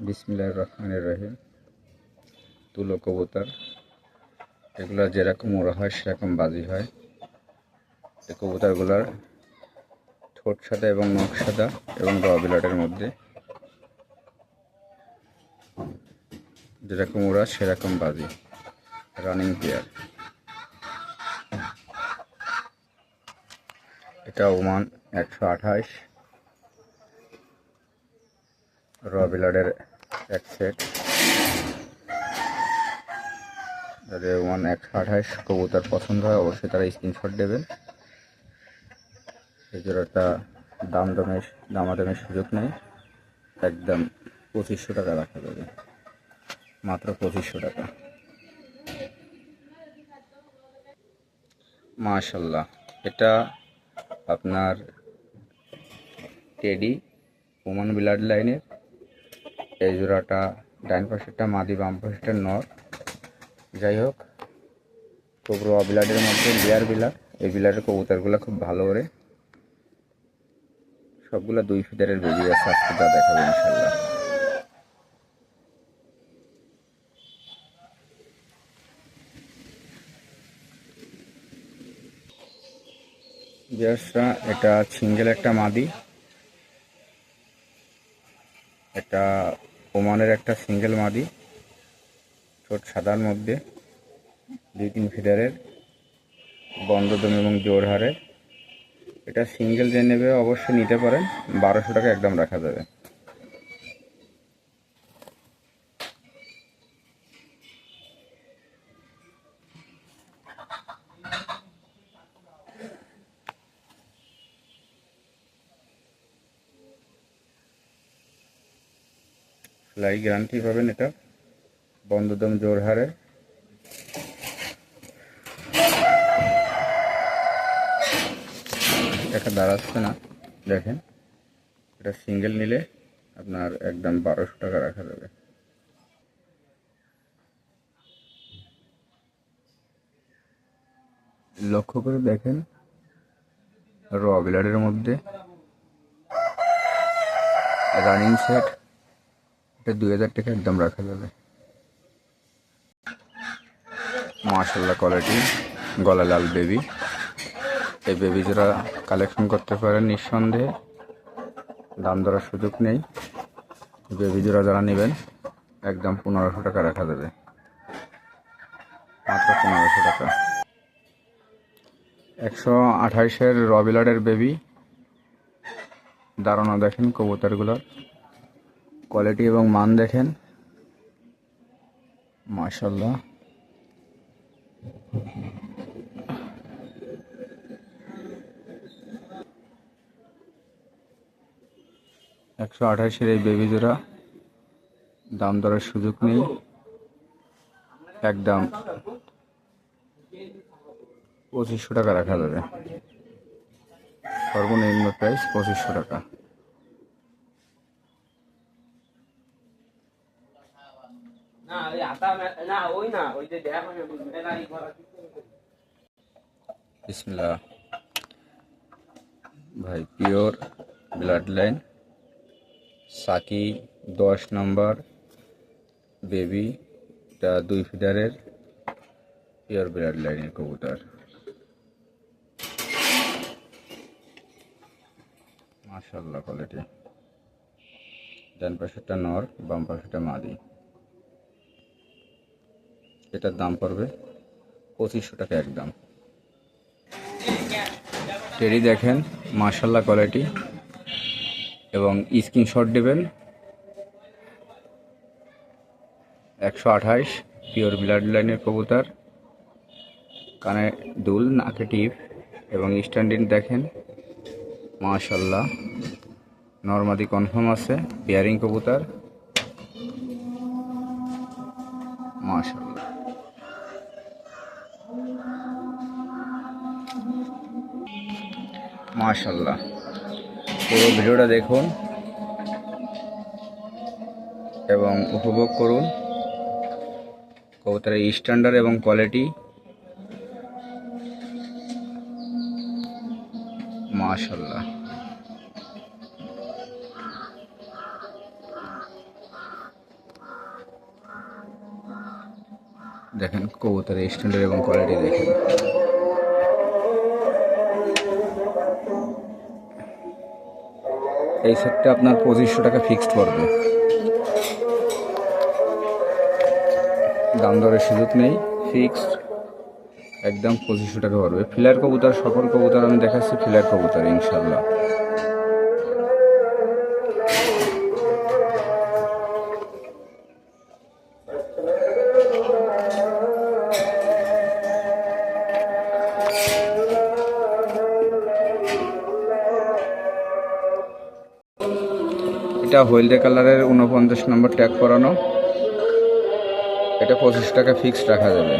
বিসমিল্লাহ রহমানের রহিম। তুলো কবুতর। এগুলো যেরকম ওরা হয়, সেরকম বাজি হয়। এই কবুতরগুলোর ঠোঁট সাদা এবং নখ সাদা এবং রবিলাটের মধ্যে। যেরকম ওরা, সেরকম বাজি। Running pair. এটা ওমান একশো আঠাশ। রবিলাডের এক সেট যাদের ওয়ান একশো আঠাশ কবুতর পছন্দ হয়, অবশ্যই তারা স্ক্রিনশট দেবেন। এই জোড়াটা দাম দামের, দামাদামের সুযোগ নেই। একদম পঁচিশশো টাকা রাখা যাবে। মাত্র পঁচিশশো টাকা। মাশাল্লাহ। এটা আপনার টেডি ওমান ব্লাড লাইনের এই জোড়াটা ডাইন পাশেরটা মাদি, বাম পাশেরটা নর যাই হোক খুব র বিলাডের মধ্যে লেয়ার বিলার এই বিলারের কবুতরগুলো খুব ভালো করে। সবগুলো দুই ফিটারের বেবি আছে, আজকে যা দেখাবো ইনশাল্লাহ এটা সিঙ্গেল একটা মাদি। এটা ওমানের একটা সিঙ্গেল মাদি ছোট সাদার মধ্যে, দুই তিন ফিডারের বন্ধদম এবং জোরহারের এটা সিঙ্গেল যে নেবে অবশ্যই নিতে পারেন, বারোশো টাকা একদম রাখা যাবে। ফ্লাই গ্যারান্টি পাবেন এটা। বন্ধদম জোরহারে দেখা দাঁড়াচ্ছে না, দেখেন। এটা সিঙ্গেল নিলে আপনার একদম বারোশো টাকা রাখা যাবে। লক্ষ্য করে দেখেন, র মধ্যে। Running set. এটা দুই হাজার টাকা একদম রাখা যাবে। মার্শাল্লাহ কোয়ালিটি গলা লাল বেবি এই বেবি যারা কালেকশন করতে পারেন নিঃসন্দেহে দাম ধরার সুযোগ নেই। বেবি জোড়া যারা নেবেন, একদম পনেরোশো টাকা রাখা যাবে। মাত্র পনেরোশো টাকা। একশো আঠাইশের রবিলারের বেবি দাঁড়ানো দেখেন কবুতরগুলোর। কোয়ালিটি এবং মান দেখেন। মাশাল্লাহ একশো আঠাশের এই বেবি জোড়া। দাম দরের সুযোগ নেই। একদম পঁচিশশো টাকা রাখা যাবে। সর্বনিম্ন প্রাইস পঁচিশশো টাকা। ভাই, পিওর ব্লাড লাইন। সাকি দশ নম্বর। বেবি, এটা দুই ফিটারের পিওর ব্লাড লাইনের কবুতর। মাশাল্লাহ কোয়ালিটি ডান পাশেরটা নর, বাম পাশেরটা মাদি। এটার দাম পড়বে পঁচিশশো টাকা একদম টেরি দেখেন মার্শাল্লাহ কোয়ালিটি এবং স্ক্রিনশট দেবেন। একশো আঠাইশ পিওর ব্লাড লাইনের কবুতর। কানে দুল, নাকে টিপ। এবং স্ট্যান্ডিং দেখেন মাশাল্লাহ নর্মাদি কনফার্ম আছে পেয়ারিং কবুতর। মাশাল্লাহ মাশাল্লাহ পুরো ভিডিওটা দেখুন এবং উপভোগ করুন। কবুতরের স্ট্যান্ডার্ড এবং কোয়ালিটি মাশাল্লাহ দেখেন কবুতরের স্ট্যান্ডার্ড এবং কোয়ালিটি দেখেন। এই সেটটা আপনার পঁচিশশো টাকা ফিক্সড পড়বে। দাম দরের সুযোগ নেই ফিক্সড একদম পঁচিশশো টাকা পড়বে। ফিলার কবুতর সকল কবুতর আমি দেখাচ্ছি, ফিলার কবুতর ইনশাল্লাহ এটা হলদে কালারের উনপঞ্চাশ নম্বর ট্যাগ করানো এটা পঁচিশ টাকা ফিক্সড রাখা যাবে।